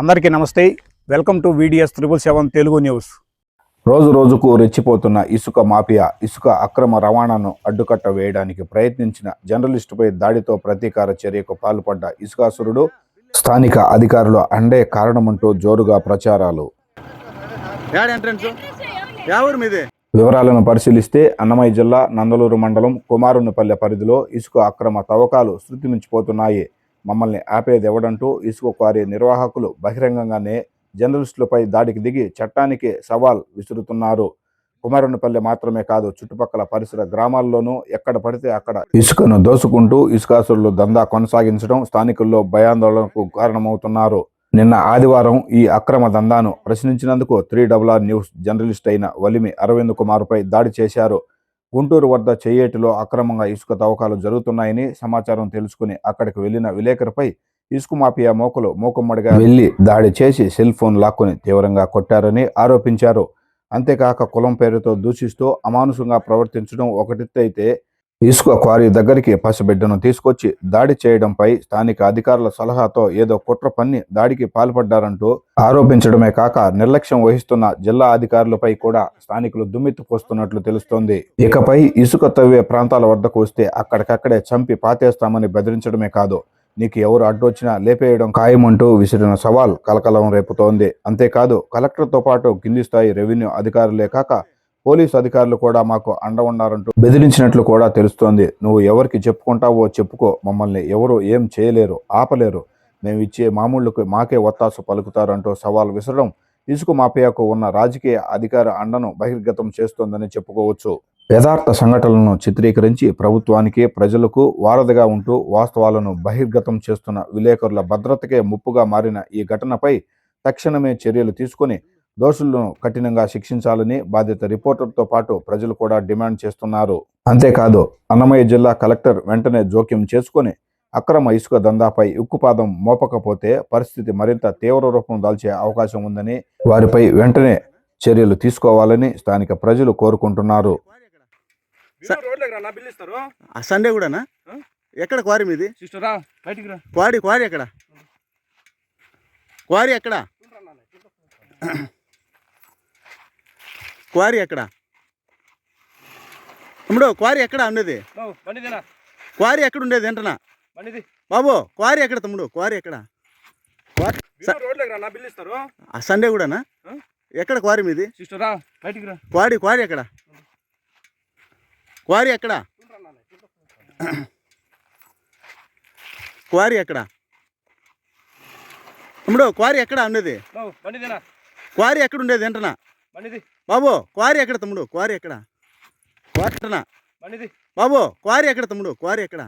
అందరికీ నమస్తే. Welcome to VDS triple seven Telugu news రోజు రోజుకు రెచ్చిపోతున్న ఇసుక మాఫియా ఇసుక అక్రమ రవాణాను అడ్డుకట్ట వేయడానికి ప్రయత్నించిన జర్నలిస్టుపై దాడితో ప్రతీకార చర్యకు పాల్పడ్డ ఇసుకాసురుడు స్థానిక అధికారులు అండే కారణమంటూ జోరుగా ప్రచారాలు. Add entrance? యా ఊరు మీది? వివరాలను పరిశీలిస్తే అన్నమయ్య జిల్లా నందలూరు మండలం కుమారునిపల్లె పరిధిలో ఇసుక అక్రమ తవ్వకాలు శృతి మించిపోతున్నాయి. మమ్మల్ని ఆపేది ఎవడంటూ ఇసుక క్వారీ నిర్వాహకులు బహిరంగంగానే జర్నలిస్టులపై దాడికి దిగి చట్టానికి సవాల్ విసురుతున్నారు. కుమారునిపల్లె మాత్రమే కాదు చుట్టుపక్కల పరిసర గ్రామాల్లోనూ ఎక్కడ పడితే అక్కడ ఇసుకను దోసుకుంటూ ఇసుకాసురులు దందా కొనసాగించడం స్థానికుల్లో భయాందోళనకు కారణమవుతున్నారు. నిన్న ఆదివారం ఈ అక్రమ దందాను ప్రశ్నించినందుకు three double R news journalist అయిన వలిమి అరవింద్ కుమార్పై దాడి చేశారు. గుంటూరు వద్ద చేయేటిలో అక్రమంగా ఇసుక తవ్వకాలు జరుగుతున్నాయని సమాచారం తెలుసుకుని అక్కడికి వెళ్ళిన విలేకరుపై ఇసుక మాఫియా మోకలు మూకుమ్మడిగా వెళ్ళి దాడి చేసి సెల్ ఫోన్ లాక్కుని తీవ్రంగా కొట్టారని ఆరోపించారు. అంతేకాక కులం పేరుతో దూషిస్తూ అమానుషంగా ప్రవర్తించడం ఒకటిత్తైతే ఇసుక క్వారీ దగ్గరికి పసిబిడ్డను తీసుకొచ్చి దాడి చేయడంపై స్థానిక అధికారుల సలహాతో ఏదో కుట్ర పన్ని దాడికి పాల్పడ్డారంటూ ఆరోపించడమే కాక నిర్లక్ష్యం వహిస్తున్న జిల్లా అధికారులపై కూడా స్థానికులు దుమ్మెత్తిపోస్తున్నట్లు తెలుస్తోంది. ఇకపై ఇసుక తవ్వే ప్రాంతాల వద్దకు వస్తే అక్కడికక్కడే చంపి పాతేస్తామని బెదిరించడమే కాదు. నీకు ఎవరు అడ్డొచ్చినా లేపేయడం ఖాయమంటూ విసిరిన సవాల్ కలకలం రేపుతోంది. అంతేకాదు కలెక్టర్తో పాటు కింది స్థాయి రెవెన్యూ అధికారులే కాక పోలీసు అధికారులు కూడా మాకు అండ ఉన్నారంటూ బెదిరించినట్లు కూడా తెలుస్తోంది. నువ్వు ఎవరికి చెప్పుకుంటావో చెప్పుకో. మమ్మల్ని ఎవరు ఏం చేయలేరు ఆపలేరు. మేము ఇచ్చే మామూళ్ళకు మాకే ఒత్తాసు పలుకుతారంటూ సవాల్ విసరడం ఇసుక మాఫియాకు ఉన్న రాజకీయ అధికార అండను బహిర్గతం చేస్తోందని చెప్పుకోవచ్చు. యథార్థ సంఘటనలను చిత్రీకరించి ప్రభుత్వానికి ప్రజలకు వారధిగా ఉంటూ వాస్తవాలను బహిర్గతం చేస్తున్న విలేకరుల భద్రతకే ముప్పుగా మారిన ఈ ఘటనపై తక్షణమే చర్యలు తీసుకొని దోషులను కఠినంగా శిక్షించాలని బాధిత రిపోర్టర్తో పాటు ప్రజలు కూడా డిమాండ్ చేస్తున్నారు. అంతేకాదు అన్నమయ్య జిల్లా కలెక్టర్ వెంటనే జోక్యం చేసుకొని అక్రమ ఇసుక దందాపై ఉక్కుపాదం మోపకపోతే పరిస్థితి మరింత తీవ్ర రూపం దాల్చే అవకాశం ఉందని వారిపై వెంటనే చర్యలు తీసుకోవాలని స్థానిక ప్రజలు కోరుకుంటున్నారు. ఆ సండే కూడానా? ఎక్కడ క్వారీ మీది? క్వారీ క్వారీ ఎక్కడ? క్వారీ ఎక్కడ? క్వారీ ఎక్కడ? తమ్ముడు క్వారీ ఎక్కడ ఉండేది క్వారీ ఎక్కడ ఉండేది ఏంటనా బాబు క్వారీ ఎక్కడ తమ్ముడు? క్వారీ ఎక్కడ? సండే కూడానా? ఎక్కడ క్వారీ మీది? క్వారీ క్వారీ ఎక్కడ? క్వారీ ఎక్కడ? క్వారీ ఎక్కడ? తమ్ముడు క్వారీ ఎక్కడ ఉండేది క్వారీ ఎక్కడ ఉండేది ఏంటనా బాబు క్వారీ ఎక్కడ తమ్ముడు? క్వారీ ఎక్కడ? క్వారీ ఎక్కడనా? బండిది. బాబు క్వారీ ఎక్కడ తమ్ముడు? క్వారీ ఎక్కడ?